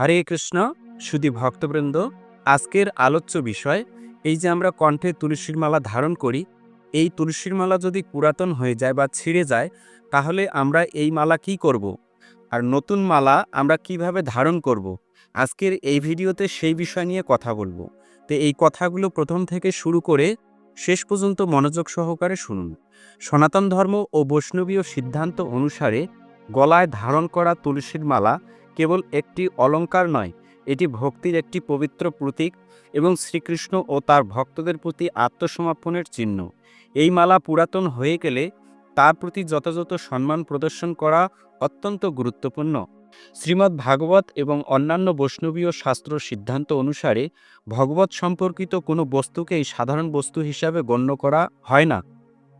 হরে কৃষ্ণ, সুধী ভক্তবৃন্দ, আজকের আলোচ্য বিষয় এই যে আমরা কণ্ঠে তুলসীর মালা ধারণ করি, এই তুলসীর মালা যদি পুরাতন হয়ে যায় বা ছিঁড়ে যায়, তাহলে আমরা এই মালা কি করব। আর নতুন মালা আমরা কীভাবে ধারণ করব। আজকের এই ভিডিওতে সেই বিষয় নিয়ে কথা বলব তো এই কথাগুলো প্রথম থেকে শুরু করে শেষ পর্যন্ত মনোযোগ সহকারে শুনুন সনাতন ধর্ম ও বৈষ্ণবীয় সিদ্ধান্ত অনুসারে গলায় ধারণ করা তুলসীর মালা কেবল একটি অলঙ্কার নয়, এটি ভক্তির একটি পবিত্র প্রতীক এবং শ্রীকৃষ্ণ ও তার ভক্তদের প্রতি আত্মসমর্পণের চিহ্ন। এই মালা পুরাতন হয়ে গেলে তার প্রতি যথাযথ সম্মান প্রদর্শন করা অত্যন্ত গুরুত্বপূর্ণ। শ্রীমদ্ ভাগবত এবং অন্যান্য বৈষ্ণবীয় শাস্ত্র সিদ্ধান্ত অনুসারে ভগবত সম্পর্কিত কোনো বস্তুকেই সাধারণ বস্তু হিসাবে গণ্য করা হয় না।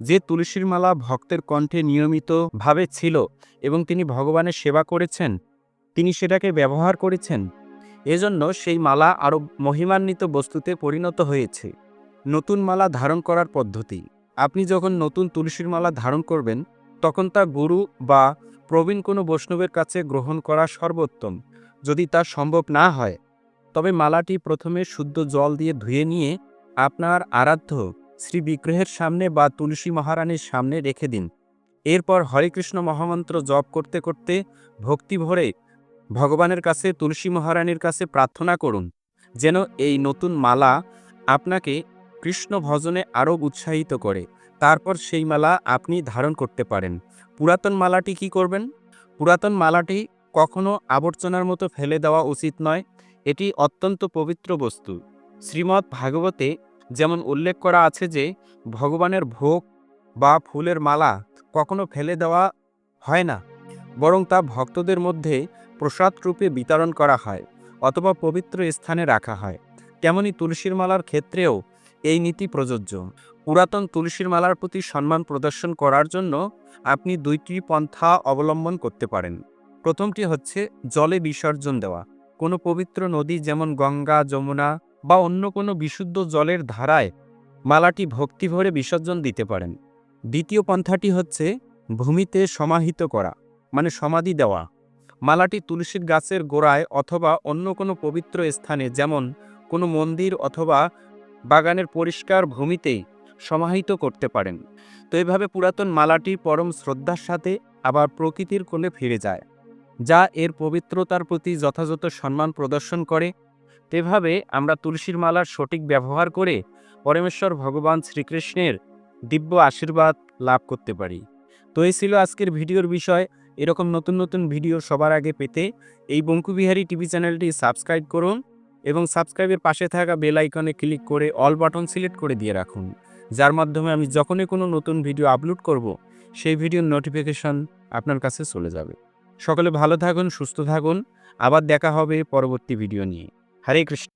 যে তুলসীর মালা ভক্তের কণ্ঠে নিয়মিতভাবে ছিল এবং তিনি ভগবানের সেবা করেছেন তিনি সেটাকে ব্যবহার করেছেন। এজন্য সেই মালা আরও মহিমান্বিত বস্তুতে পরিণত হয়েছে। নতুন মালা ধারণ করার পদ্ধতি। আপনি যখন নতুন তুলসীর মালা ধারণ করবেন, তখন তা গুরু বা প্রবীণ কোনো বৈষ্ণবের কাছে গ্রহণ করা সর্বোত্তম। যদি তা সম্ভব না হয়, তবে মালাটি প্রথমে শুদ্ধ জল দিয়ে ধুয়ে নিয়ে আপনার আরাধ্য শ্রী বিগ্রহের সামনে বা তুলসী মহারানীর সামনে রেখে দিন। এরপর হরেকৃষ্ণ মহামন্ত্র জপ করতে করতে ভক্তি ভরে ভগবানের কাছে, তুলসী মহারানীর কাছে প্রার্থনা করুন, যেন এই নতুন মালা আপনাকে কৃষ্ণ ভজনে আরও উৎসাহিত করে। তারপর সেই মালা আপনি ধারণ করতে পারেন। পুরাতন মালাটি কি করবেন? পুরাতন মালাটি কখনো আবর্জনার মতো ফেলে দেওয়া উচিত নয়। এটি অত্যন্ত পবিত্র বস্তু। শ্রীমৎ ভাগবতে যেমন উল্লেখ করা আছে যে, ভগবানের ভোগ বা ফুলের মালা কখনো ফেলে দেওয়া হয় না, বরং তা ভক্তদের মধ্যে প্রসাদ রূপে বিতরণ করা হয় অথবা পবিত্র স্থানে রাখা হয়। তেমনি তুলসীর মালার ক্ষেত্রেও এই নীতি প্রযোজ্য। পুরাতন তুলসীর মালার প্রতি সম্মান প্রদর্শন করার জন্য আপনি দুইটি পন্থা অবলম্বন করতে পারেন। প্রথমটি হচ্ছে জলে বিসর্জন দেওয়া। কোনো পবিত্র নদী যেমন গঙ্গা, যমুনা বা অন্য কোনো বিশুদ্ধ জলের ধারায় মালাটি ভক্তি ভরে বিসর্জন দিতে পারেন। দ্বিতীয় পন্থাটি হচ্ছে ভূমিতে সমাহিত করা মানে সমাধি দেওয়া। মালাটি তুলসীর গাছের গোড়ায় অথবা অন্য কোনো পবিত্র স্থানে, যেমন কোনো মন্দির অথবা বাগানের পরিষ্কার ভূমিতে সমাহিত করতে পারেন। তো এভাবে পুরাতন মালাটি পরম শ্রদ্ধার সাথে আবার প্রকৃতির কোলে ফিরে যায়, যা এর পবিত্রতার প্রতি যথাযথ সম্মান প্রদর্শন করে। তেভাবে আমরা তুলসীর মালার সঠিক ব্যবহার করে পরমেশ্বর ভগবান শ্রীকৃষ্ণের দিব্য আশীর্বাদ লাভ করতে পারি। তো এই ছিল আজকের ভিডিওর বিষয়। এরকম নতুন নতুন ভিডিও সবার আগে পেতে এই বঙ্কুবিহারী টিভি চ্যানেলটি সাবস্ক্রাইব করুন এবং সাবস্ক্রাইবের পাশে থাকা বেল আইকনে ক্লিক করে অল বাটন সিলেক্ট করে দিয়ে রাখুন। যার মাধ্যমে আমি যখনই কোনো নতুন ভিডিও আপলোড করব, সেই ভিডিওর নোটিফিকেশন আপনার কাছে চলে যাবে। সকলে ভালো থাকুন, সুস্থ থাকুন। আবার দেখা হবে পরবর্তী ভিডিও নিয়ে। হরে কৃষ্ণ।